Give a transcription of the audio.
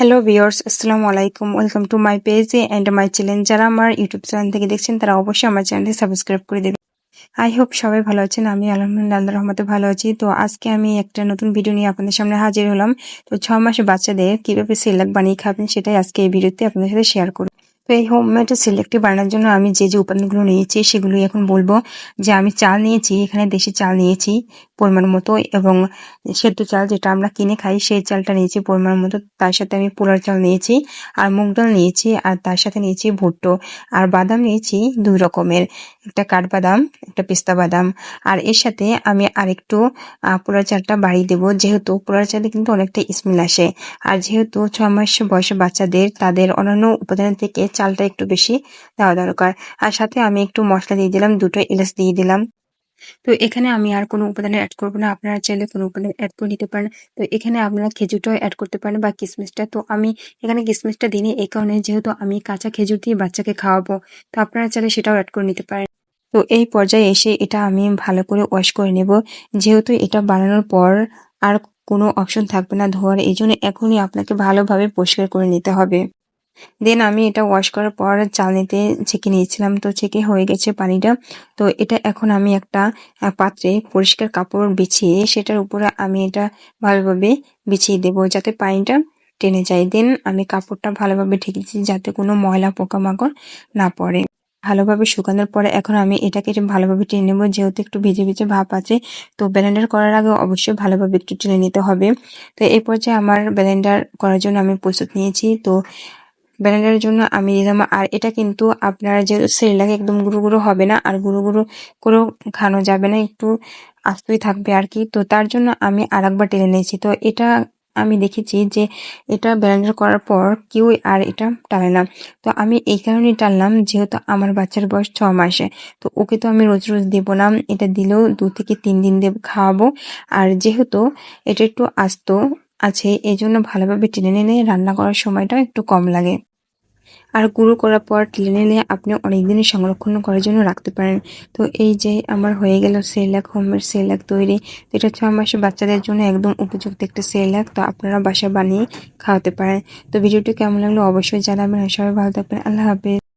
Hello viewers আসসালামু আলাইকুম welcome to my page and my channel যারা আমার ইউটিউব চ্যানেল থেকে দেখছেন, তারা অবশ্যই আমার চ্যানেলটি সাবস্ক্রাইব করে দেবেন। আই হোপ সবাই ভালো আছেন। আমি আলহামদুলিল্লাহ আল্লাহর রহমতে ভালো আছি। তো আজকে আমি একটা নতুন ভিডিও নিয়ে আপনাদের সামনে হাজির হলাম। তো ছ মাসে বাচ্চাদের কীভাবে সিলেক বানিয়ে খাবেন, সেটাই আজকে এই ভিডিওতে আপনাদের সাথে শেয়ার করব। তো এই হোমমেড সিলেক্টটি বানানোর জন্য আমি যে যে উপাদানগুলো নিয়েছি, সেগুলোই এখন বলব। যে আমি চাল নিয়েছি, এখানে দেশি চাল নিয়েছি। পরিমাণ মতো এবং সেদ্ধ চাল যেটা আমরা কিনে খাই, সেই চালটা নিয়েছি পরিমাণ মতো। তার সাথে আমি পোলার চাল নিয়েছি, আর মুগ ডাল নিয়েছি, আর তার সাথে নিয়েছি ভুট্টো, আর বাদাম নিয়েছি দুই রকমের। একটা কাঠবাদাম, একটা পেস্তা বাদাম। আর এর সাথে আমি আরেকটু পোলার চালটা বাড়িয়ে দেবো। যেহেতু পোলার চালে কিন্তু অনেকটা স্মেল আসে, আর যেহেতু ছ মাস বয়সে বাচ্চাদের, তাদের অন্যান্য উপাদান থেকে চালটা একটু বেশি দেওয়া দরকার। আর সাথে আমি একটু মশলা দিয়ে দিলাম, দুটো এলাচ দিয়ে দিলাম। তো এখানে আমি আর কোনো উপাদান অ্যাড করব না। আপনারা চাইলে কোনো উপাদান অ্যাড করে নিতে পারেন। তো এখানে আপনারা খেজুরটাও অ্যাড করতে পারেন বা কিশমিশটা তো আমি এখানে কিশমিশটা দিই এই কারণে যেহেতু আমি কাঁচা খেজুর দিয়ে বাচ্চাকে খাওয়াবো, তো আপনারা চাইলে সেটাও অ্যাড করে নিতে পারেন। তো এই পর্যায়ে এসে এটা আমি ভালো করে ওয়াশ করে নেব। যেহেতু এটা বানানোর পর আর কোনো অপশন থাকবে না ধোয়ার, এই জন্য এখনই আপনাকে ভালোভাবে পরিষ্কার করে নিতে হবে। দেন আমি এটা ওয়াশ করার পর চালনিতে ছেঁকে নিয়েছিলাম। তো ছেঁকে হয়ে গেছে পানিটা। তো এটা এখন আমি একটা পাত্রে পরিষ্কার কাপড় বিছিয়ে সেটার উপরে আমি এটা ভালোভাবে বিছিয়ে দেব যাতে পানিটা টেনে যায়। দেন আমি কাপড়টা ভালোভাবে ঢেকেছি যাতে কোনো ময়লা, পোকামাকড় না পড়ে। ভালোভাবে শুকানোর পরে এখন আমি এটাকে ভালোভাবে টেনে নেব। যেহেতু একটু ভিজে ভিজে ভাব আছে, তো ব্লেন্ডার করার আগে অবশ্যই ভালোভাবে একটু টেনে নিতে হবে। তো এই পর্যায়ে আমার ব্লেন্ডার করার জন্য আমি প্রস্তুত নিয়েছি। তো ব্যানানার জন্য আমি দিলাম আর এটা কিন্তু আপনারা যে সেরেলাকে একদম গুঁড়ো গুঁড়ো হবে না, আর গুঁড়ো গুঁড়ো করেও খানো যাবে না, একটু আস্তই থাকবে আর কি। তো তার জন্য আমি আর একবার টেনে নিয়েছি। তো এটা আমি দেখেছি যে এটা ব্লেন্ডার করার পর কেউ আর এটা টানে না। তো আমি এই কারণেই টানলাম যেহেতু আমার বাচ্চার বয়স ছ মাসে। তো ওকে তো আমি রোজ রোজ দেবো না, এটা দিলেও দু থেকে তিন দিন দেব, খাওয়াবো। আর যেহেতু এটা একটু আস্ত আছে এই জন্য ভালোভাবে টেনে নিয়ে রান্না করার সময়টা একটু কম লাগে। আর গুঁড়ো করার পর টেনে নিয়ে আপনি অনেক দিনই সংরক্ষণ করার জন্য রাখতে পারেন। তো এই যে আমার হয়ে গেল সেলাক হোমের সেলাক তৈরি, তো এটা ছয় মাসের বাচ্চাদের জন্য একদম উপযুক্ত একটা সেলাক, তো আপনারা বাসা বানিয়ে খাওয়াতে পারেন। তো ভিডিওটি কেমন লাগল অবশ্যই জানাবেন। সবাই ভালো থাকবেন। আল্লাহ হাফেজ।